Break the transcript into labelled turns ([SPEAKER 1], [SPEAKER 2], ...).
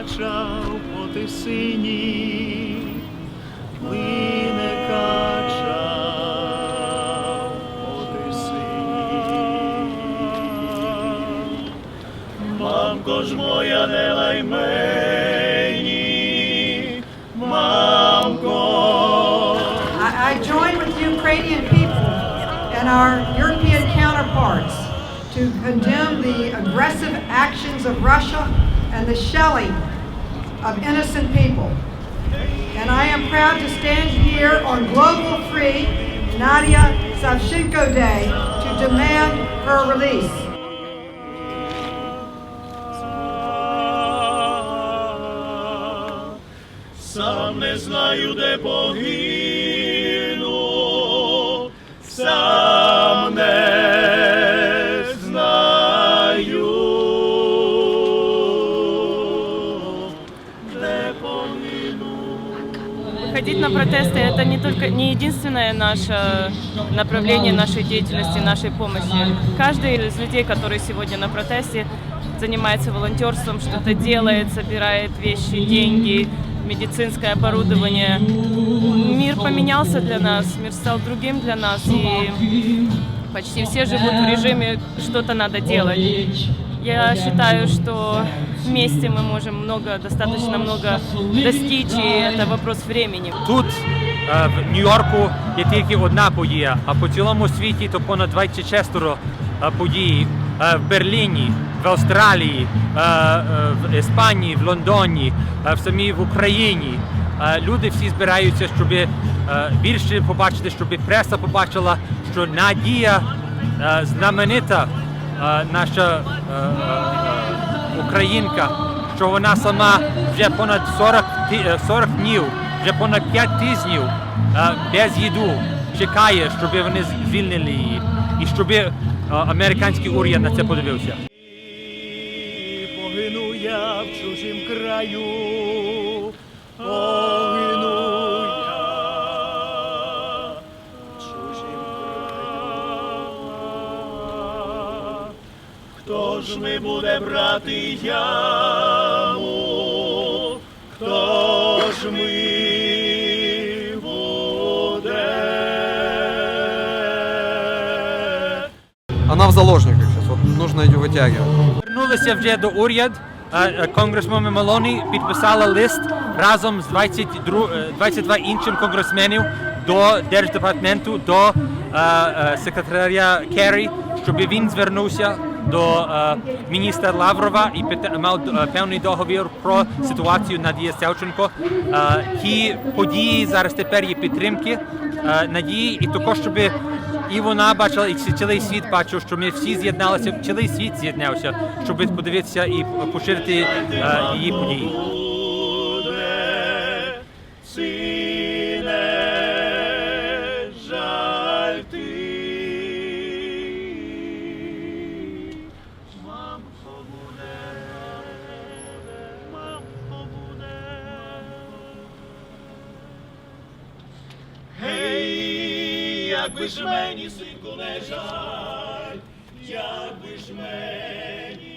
[SPEAKER 1] качав по тисині, плине качав по тисині. Мамко ж моя не лай мені, мамко.
[SPEAKER 2] I, I join with Ukrainian people and our European counterparts to condemn the aggressive actions of Russia and the shelling of innocent people. And I am proud to stand here on Global Free Nadia Savchenko Day to demand her release.
[SPEAKER 1] Сам не знаю, де погину, сам не
[SPEAKER 3] Выходить на протесты – это не только не единственное наше направление нашей деятельности, нашей помощи. Каждый из людей, который сегодня на протесте, занимается волонтерством, что-то делает, собирает вещи, деньги, медицинское оборудование. Мир поменялся для нас, мир стал другим для нас, и почти все живут в режиме «что-то надо делать». Я считаю, что вместе мы можем много, достаточно много достичь, и это вопрос времени.
[SPEAKER 4] Тут е, в Нью-Йорку є тільки одна подія, а по цілому світі то понад 26 е, подій. Е, В Берліні, в Австралії, е, в Іспанії, в Лондоні, в самій в Україні. Люди всі збираються, щоб більше побачити, щоб преса побачила, що Надія знаменита наша е, українка, що вона сама вже понад 40, ти- е, 40 днів, вже понад 5 тижнів е, без їду чекає, щоб вони звільнили її, і щоб американський уряд на це подивився.
[SPEAKER 1] Погину я в чужім краю, Хто ж ми буде брати яму? Хто ж ми буде?
[SPEAKER 5] Она в заложниках сейчас, вот нужно ее вытягивать.
[SPEAKER 4] Вернулися вже до уряд. Е, Конгресмен Мелоні підписала лист разом з 22, е, 22 іншим конгресменів до Держдепартаменту, до е, е, секретаря Керрі, щоб він звернувся до е, міністра Лаврова і мав е, певний договір про ситуацію Надії Севченко. Е, Ті події зараз тепер є підтримки Надії, і також, щоб і вона бачила, і цілий світ бачив, що ми всі з'єдналися, цілий світ з'єднався, щоб подивитися і поширити її події.
[SPEAKER 1] Якби ж мені, синку, не жаль, якби ж мені